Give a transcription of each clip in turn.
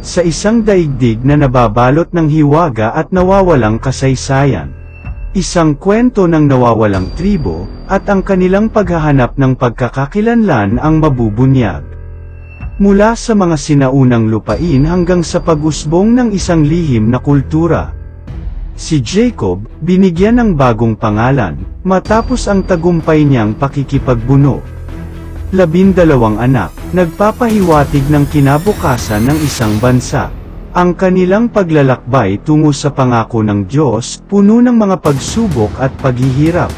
sa isang daigdig na nababalot ng hiwaga at nawawalang kasaysayan. Isang kwento ng nawawalang tribo, at ang kanilang paghahanap ng pagkakakilanlan ang mabubunyag. Mula sa mga sinaunang lupain hanggang sa pag-usbong ng isang lihim na kultura. Si Jacob, binigyan ng bagong pangalan, matapos ang tagumpay niyang pakikipagbuno. Labindalawang anak, nagpapahiwatig ng kinabukasan ng isang bansa. Ang kanilang paglalakbay tungo sa pangako ng Diyos, puno ng mga pagsubok at paghihirap.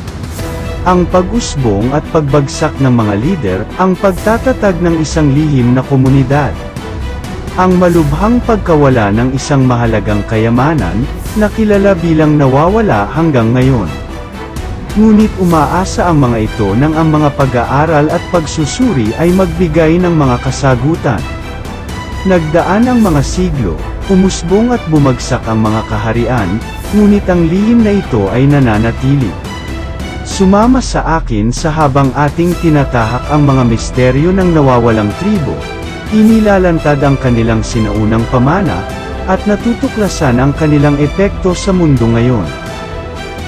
Ang pag-usbong at pagbagsak ng mga lider, ang pagtatatag ng isang lihim na komunidad. Ang malubhang pagkawala ng isang mahalagang kayamanan, na kilala bilang nawawala hanggang ngayon. Ngunit umaasa ang mga ito nang ang mga pag-aaral at pagsusuri ay magbigay ng mga kasagutan. Nagdaan ang mga siglo, umusbong at bumagsak ang mga kaharian, ngunit ang lihim na ito ay nananatili. Sumama sa akin sa habang ating tinatahak ang mga misteryo ng nawawalang tribo, inilalantad ang kanilang sinaunang pamana, at natutuklasan ang kanilang epekto sa mundo ngayon.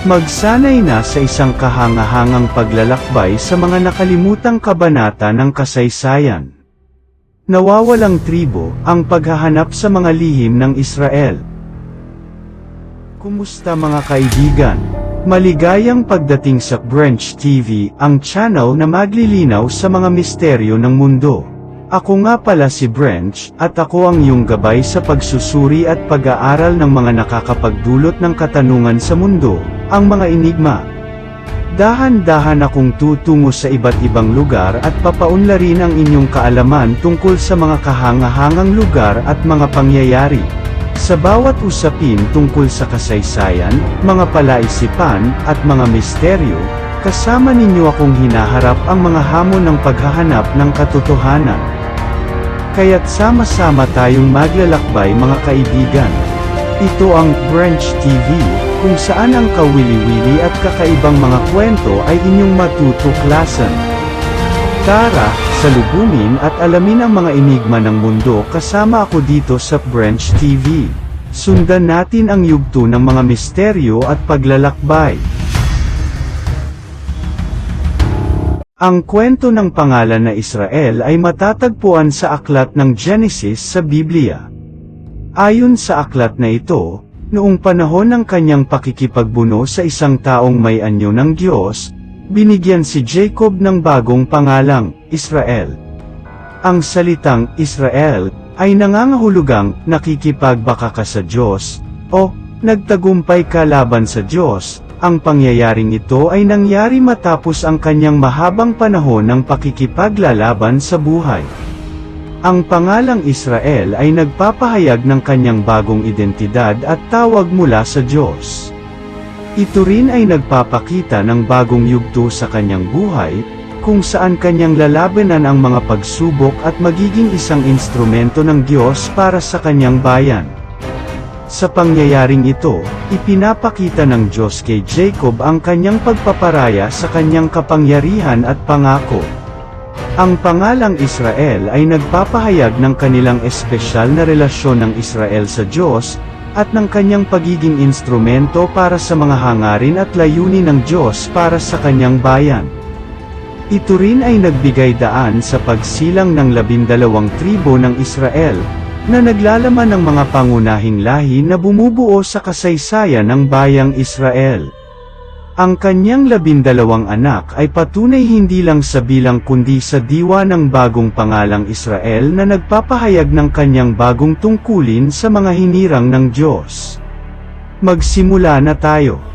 Magsanay na sa isang kahangahangang paglalakbay sa mga nakalimutang kabanata ng kasaysayan. Nawawalang tribo, ang paghahanap sa mga lihim ng Israel. Kumusta mga kaibigan? Maligayang pagdating sa Branch TV, ang channel na maglilinaw sa mga misteryo ng mundo. Ako nga pala si Branch, at ako ang iyong gabay sa pagsusuri at pag-aaral ng mga nakakapagdulot ng katanungan sa mundo, ang mga enigma. Dahan-dahan akong tutungo sa iba't ibang lugar at papaunlarin ang inyong kaalaman tungkol sa mga kahangahangang lugar at mga pangyayari. Sa bawat usapin tungkol sa kasaysayan, mga palaisipan, at mga misteryo, kasama ninyo akong hinaharap ang mga hamon ng paghahanap ng katotohanan. Kaya't sama-sama tayong maglalakbay mga kaibigan. Ito ang Branch TV, kung saan ang kawili-wili at kakaibang mga kwento ay inyong matutuklasan. Tara, salubungin at alamin ang mga enigma ng mundo kasama ako dito sa Branch TV. Sundan natin ang yugto ng mga misteryo at paglalakbay. Ang kwento ng pangalan na Israel ay matatagpuan sa aklat ng Genesis sa Biblia. Ayon sa aklat na ito, noong panahon ng kanyang pakikipagbuno sa isang taong may anyo ng Diyos, binigyan si Jacob ng bagong pangalang, Israel. Ang salitang Israel ay nangangahulugang nakikipagbaka ka sa Diyos, o nagtagumpay ka laban sa Diyos. Ang pangyayaring ito ay nangyari matapos ang kanyang mahabang panahon ng pakikipaglalaban sa buhay. Ang pangalang Israel ay nagpapahayag ng kanyang bagong identidad at tawag mula sa Diyos. Ito rin ay nagpapakita ng bagong yugto sa kanyang buhay, kung saan kanyang lalabanan ang mga pagsubok at magiging isang instrumento ng Diyos para sa kanyang bayan. Sa pangyayaring ito, ipinapakita ng Diyos kay Jacob ang kanyang pagpaparaya sa kanyang kapangyarihan at pangako. Ang pangalang Israel ay nagpapahayag ng kanilang espesyal na relasyon ng Israel sa Diyos, at ng kanyang pagiging instrumento para sa mga hangarin at layunin ng Diyos para sa kanyang bayan. Ito rin ay nagbigay daan sa pagsilang ng labindalawang tribo ng Israel, na naglalaman ng mga pangunahing lahi na bumubuo sa kasaysayan ng bayang Israel. Ang kanyang labindalawang anak ay patunay hindi lang sa bilang kundi sa diwa ng bagong pangalang Israel na nagpapahayag ng kanyang bagong tungkulin sa mga hinirang ng Diyos. Magsimula na tayo.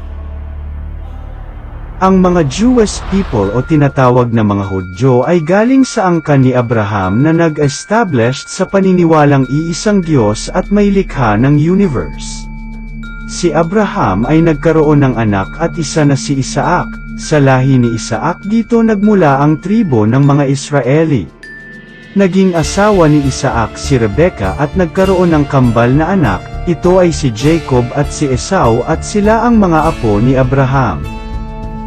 Ang mga Jewish people o tinatawag na mga Hudyo ay galing sa angkan ni Abraham na nag-established sa paniniwalang iisang Diyos at may likha ng universe. Si Abraham ay nagkaroon ng anak at isa na si Isaac. Sa lahi ni Isaac dito nagmula ang tribo ng mga Israeli. Naging asawa ni Isaac si Rebecca at nagkaroon ng kambal na anak, ito ay si Jacob at si Esau at sila ang mga apo ni Abraham.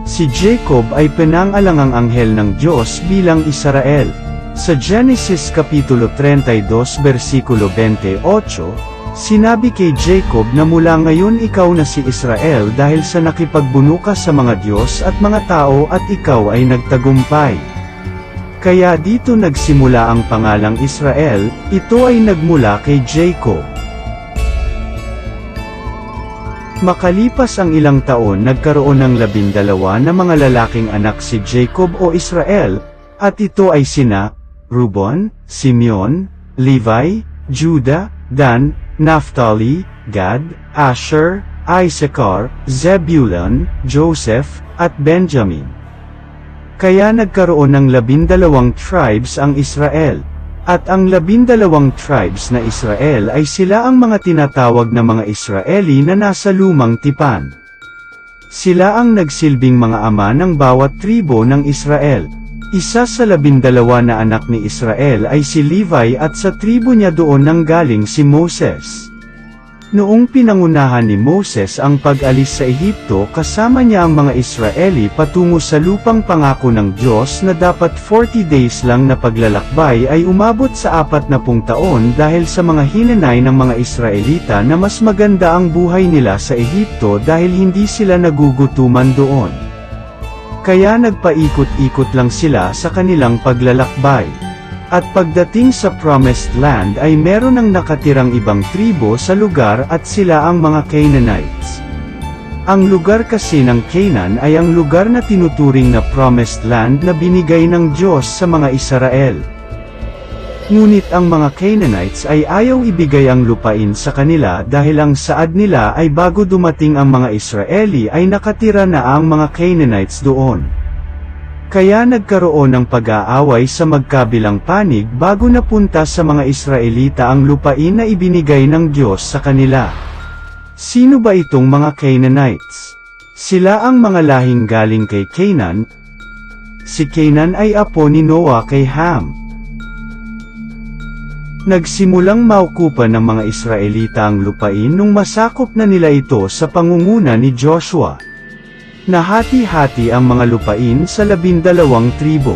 Si Jacob ay pinangalangang anghel ng Diyos bilang Israel. Sa Genesis Kapitulo 32 versikulo 28, sinabi kay Jacob na mula ngayon ikaw na si Israel dahil sa nakipagbuno ka sa mga Diyos at mga tao at ikaw ay nagtagumpay. Kaya dito nagsimula ang pangalang Israel, ito ay nagmula kay Jacob. Makalipas ang ilang taon nagkaroon ng labindalawa na mga lalaking anak si Jacob o Israel, at ito ay sina, Rubon, Simeon, Levi, Judah, Dan, Naphtali, Gad, Asher, Issachar, Zebulun, Joseph, at Benjamin. Kaya nagkaroon ng labindalawang tribes ang Israel. At ang labindalawang tribes na Israel ay sila ang mga tinatawag na mga Israeli na nasa lumang tipan. Sila ang nagsilbing mga ama ng bawat tribo ng Israel. Isa sa labindalawa na anak ni Israel ay si Levi at sa tribo niya doon nanggaling si Moses. Noong pinangunahan ni Moses ang pag-alis sa Ehipto kasama niya ang mga Israeli patungo sa lupang pangako ng Diyos na dapat 40 days lang na paglalakbay ay umabot sa apat na pung taon dahil sa mga hinanay ng mga Israelita na mas maganda ang buhay nila sa Ehipto dahil hindi sila nagugutuman doon. Kaya nagpaikot-ikot lang sila sa kanilang paglalakbay. At pagdating sa Promised Land ay meron ng nakatirang ibang tribo sa lugar at sila ang mga Canaanites. Ang lugar kasi ng Canaan ay ang lugar na tinuturing na Promised Land na binigay ng Diyos sa mga Israel. Ngunit ang mga Canaanites ay ayaw ibigay ang lupain sa kanila dahil ang saad nila ay bago dumating ang mga Israeli ay nakatira na ang mga Canaanites doon. Kaya nagkaroon ng pag-aaway sa magkabilang panig bago napunta sa mga Israelita ang lupain na ibinigay ng Diyos sa kanila. Sino ba itong mga Canaanites? Sila ang mga lahing galing kay Canaan. Si Canaan ay apo ni Noah kay Ham. Nagsimulang maukupan ng mga Israelita ang lupain nung masakop na nila ito sa pangunguna ni Joshua. Nahati-hati ang mga lupain sa labindalawang tribo.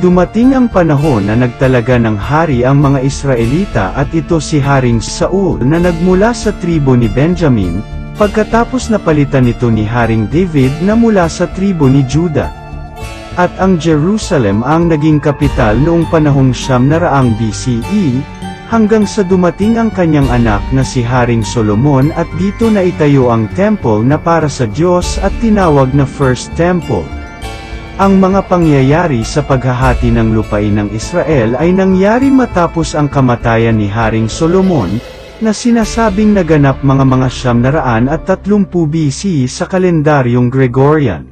Dumating ang panahon na nagtalaga ng hari ang mga Israelita at ito si Haring Saul na nagmula sa tribo ni Benjamin, pagkatapos napalitan ito ni Haring David na mula sa tribo ni Judah. At ang Jerusalem ang naging kapital noong panahong siyam na raang BCE, hanggang sa dumating ang kanyang anak na si Haring Solomon at dito na itayo ang temple na para sa Diyos at tinawag na First Temple. Ang mga pangyayari sa paghahati ng lupain ng Israel ay nangyari matapos ang kamatayan ni Haring Solomon, na sinasabing naganap mga mga siyam na raan at tatlumpu BC sa kalendaryong Gregorian.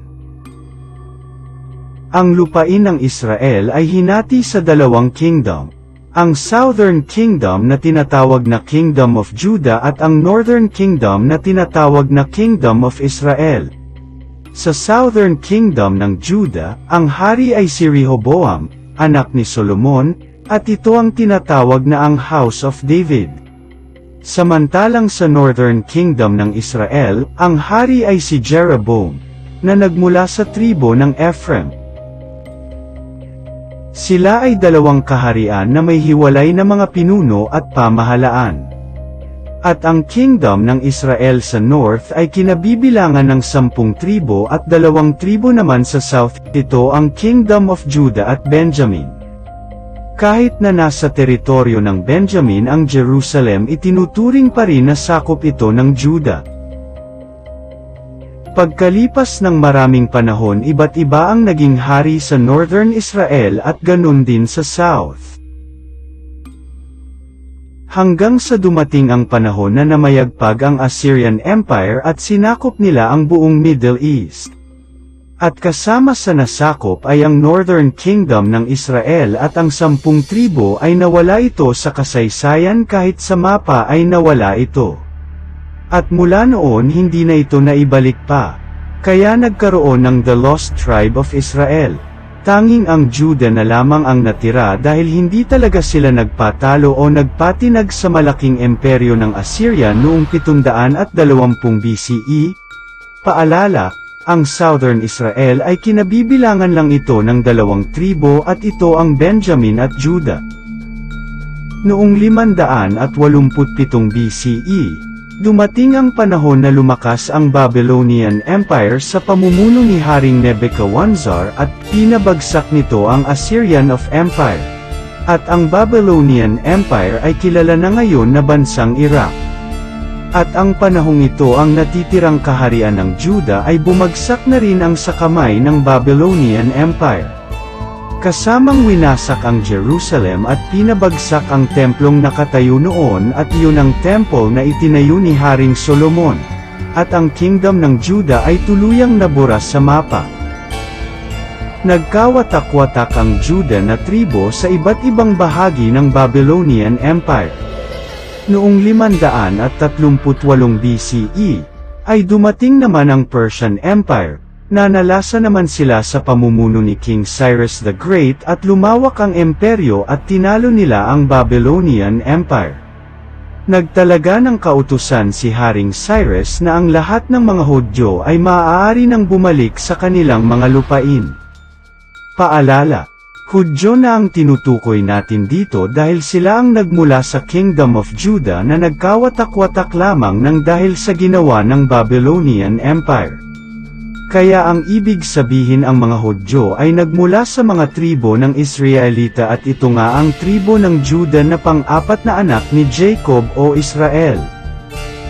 Ang lupain ng Israel ay hinati sa dalawang kingdom. Ang Southern Kingdom na tinatawag na Kingdom of Judah at ang Northern Kingdom na tinatawag na Kingdom of Israel. Sa Southern Kingdom ng Judah, ang hari ay si Rehoboam, anak ni Solomon, at ito ang tinatawag na ang House of David. Samantalang sa Northern Kingdom ng Israel, ang hari ay si Jeroboam, na nagmula sa tribo ng Ephraim. Sila ay dalawang kaharian na may hiwalay na mga pinuno at pamahalaan. At ang kingdom ng Israel sa north ay kinabibilangan ng sampung tribo at dalawang tribo naman sa south, ito ang kingdom of Judah at Benjamin. Kahit na nasa teritoryo ng Benjamin ang Jerusalem itinuturing pa rin na sakop ito ng Judah. Pagkalipas ng maraming panahon iba't iba ang naging hari sa Northern Israel at ganun din sa South. Hanggang sa dumating ang panahon na namayagpag ang Assyrian Empire at sinakop nila ang buong Middle East. At kasama sa nasakop ay ang Northern Kingdom ng Israel at ang sampung tribo ay nawala ito sa kasaysayan kahit sa mapa ay nawala ito. At mula noon hindi na ito naibalik pa. Kaya nagkaroon ng The Lost Tribe of Israel. Tanging ang Juda na lamang ang natira dahil hindi talaga sila nagpatalo o nagpatinag sa malaking imperyo ng Assyria noong 720 BCE. Paalala, Ang Southern Israel ay kinabibilangan lang ito ng dalawang tribo at ito ang Benjamin at Judah. Noong 587 BCE, dumating ang panahon na lumakas ang Babylonian Empire sa pamumuno ni Haring Nebuchadnezzar at pinabagsak nito ang Assyrian of Empire. At ang Babylonian Empire ay kilala na ngayon na bansang Iraq. At ang panahong ito ang natitirang kaharian ng Juda ay bumagsak na rin ang sa kamay ng Babylonian Empire. Kasamang winasak ang Jerusalem at pinabagsak ang templong nakatayo noon at iyon ang temple na itinayo ni Haring Solomon. At ang kingdom ng Juda ay tuluyang nabura sa mapa. Nagkawatak-watak ang Juda na tribo sa iba't ibang bahagi ng Babylonian Empire. Noong 538 BCE, ay dumating naman ang Persian Empire, nanalasa naman sila sa pamumuno ni King Cyrus the Great at lumawak ang imperyo at tinalo nila ang Babylonian Empire. Nagtalaga ng kautusan si Haring Cyrus na ang lahat ng mga Hudyo ay maaari nang bumalik sa kanilang mga lupain. Paalala, Hudyo na ang tinutukoy natin dito dahil sila ang nagmula sa Kingdom of Judah na nagkawatak-watak lamang ng dahil sa ginawa ng Babylonian Empire. Kaya ang ibig sabihin ang mga Hudyo ay nagmula sa mga tribo ng Israelita at ito nga ang tribo ng Judah na pang-apat na anak ni Jacob o Israel.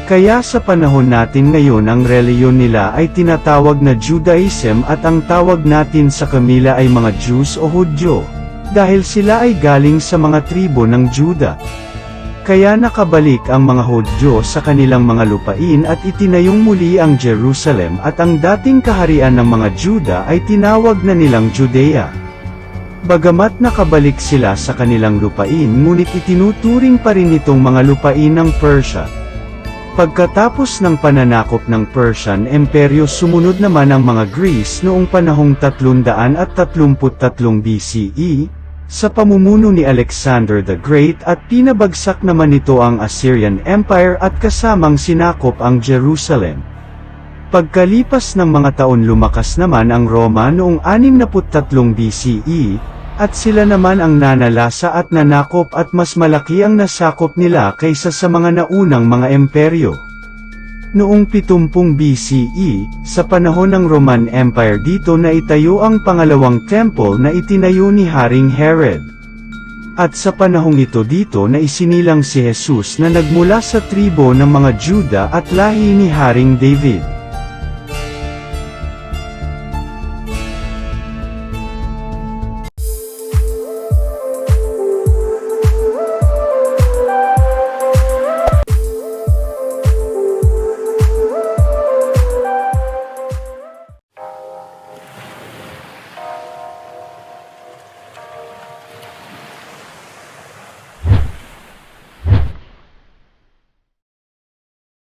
Kaya sa panahon natin ngayon ang reliyon nila ay tinatawag na Judaism at ang tawag natin sa kamila ay mga Jews o Hudyo. Dahil sila ay galing sa mga tribo ng Juda. Kaya nakabalik ang mga Hudyo sa kanilang mga lupain at itinayong muli ang Jerusalem at ang dating kaharian ng mga Juda ay tinawag na nilang Judea. Bagamat nakabalik sila sa kanilang lupain ngunit itinuturing pa rin itong mga lupain ng Persia. Pagkatapos ng pananakop ng Persian Imperyo sumunod naman ang mga Greece noong panahong 333 BCE, sa pamumuno ni Alexander the Great at pinabagsak naman nito ang Assyrian Empire at kasamang sinakop ang Jerusalem. Pagkalipas ng mga taon lumakas naman ang Roma noong 63 BCE, at sila naman ang nanalasa at nanakop at mas malaki ang nasakop nila kaysa sa mga naunang mga imperyo. Noong 70 BCE, sa panahon ng Roman Empire dito na itayo ang pangalawang temple na itinayo ni Haring Herod. At sa panahong ito dito na isinilang si Jesus na nagmula sa tribo ng mga Juda at lahi ni Haring David.